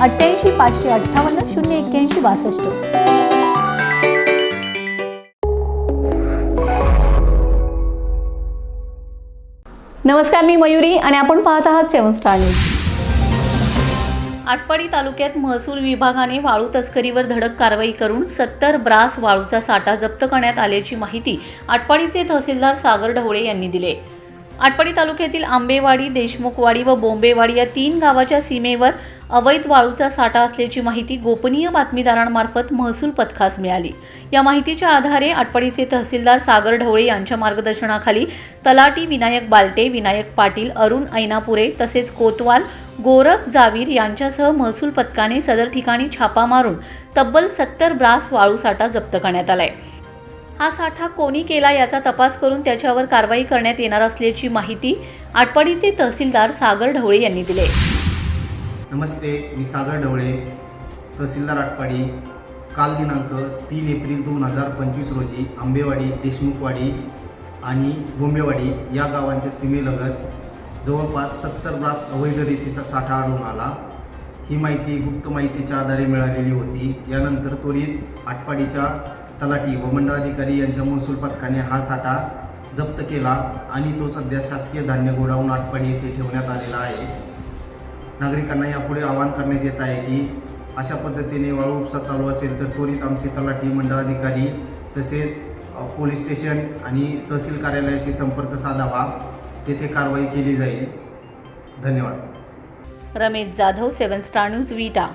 अठ्ठ्याऐंशी पाचशे अठ्ठावन्न शून्य एक्क्याऐंशी बासष्ट. नमस्कार मी मयुरी आणि आपण पाहत आहात सेवन स्टार न्यूज. आटपाडी तालुक्यात महसूल विभागाने वाळू तस्करीवर धडक कारवाई करून सत्तर ब्रास वाळूचा साठा जप्त करण्यात आल्याची माहिती आटपाडीचे तहसीलदार सागर ढवळे यांनी दिले. आटपाडी तालुक्यातील आंबेवाडी देशमुखवाडी व बोंबेवाडी या तीन गावाच्या सीमेवर अवैध वाळूचा साठा असल्याची माहिती गोपनीय बातमीदारांमार्फत महसूल पथकास मिळाली. या माहितीच्या आधारे आटपाडीचे तहसीलदार सागर ढवळे यांच्या मार्गदर्शनाखाली तलाटी विनायक बालटे विनायक पाटील अरुण ऐनापुरे तसेच कोतवाल गोरख जावीर यांच्यासह महसूल पथकाने सदर ठिकाणी छापा मारून तब्बल सत्तर ब्रास वाळू साठा जप्त करण्यात आलाय. हा साठा कोणी केला याचा तपास करून त्याच्यावर कारवाई करण्यात येणार असल्याची माहिती आटपाडीचे तहसीलदार सागर ढवळे यांनी दिली नमस्ते मी सागर ढवळे तहसीलदार आटपाडी. काल दिनांक तीन एप्रिल दोन हजार पंचवीस रोजी आंबेवाडी देशमुखवाडी आणि बोंबेवाडी या गावांच्या सीमेलगत जवळपास सत्तर ब्रास अवैध रीतीचा साठा आढळून आला. ही माहिती गुप्त माहितीच्या आधारे मिळालेली होती. यानंतर त्वरित आटपाडीच्या तलाठी व मंडळाधिकारी यांच्या महसूल पथकाने हा साठा जप्त केला आणि तो सध्या शासकीय धान्य गोडाऊन आटपाडी येथे ठेवण्यात आलेला आहे. नागरिकांना यापुढे आवाहन करण्यात येत आहे की अशा पद्धतीने वाळू उपसा चालू असेल तर त्वरित आमचे तलाठी मंडळ अधिकारी तसेच पोलीस स्टेशन आणि तहसील कार्यालयाशी संपर्क साधावा. तेथे कारवाई केली जाईल. धन्यवाद. Ramesh Jadhav seven star news Vita.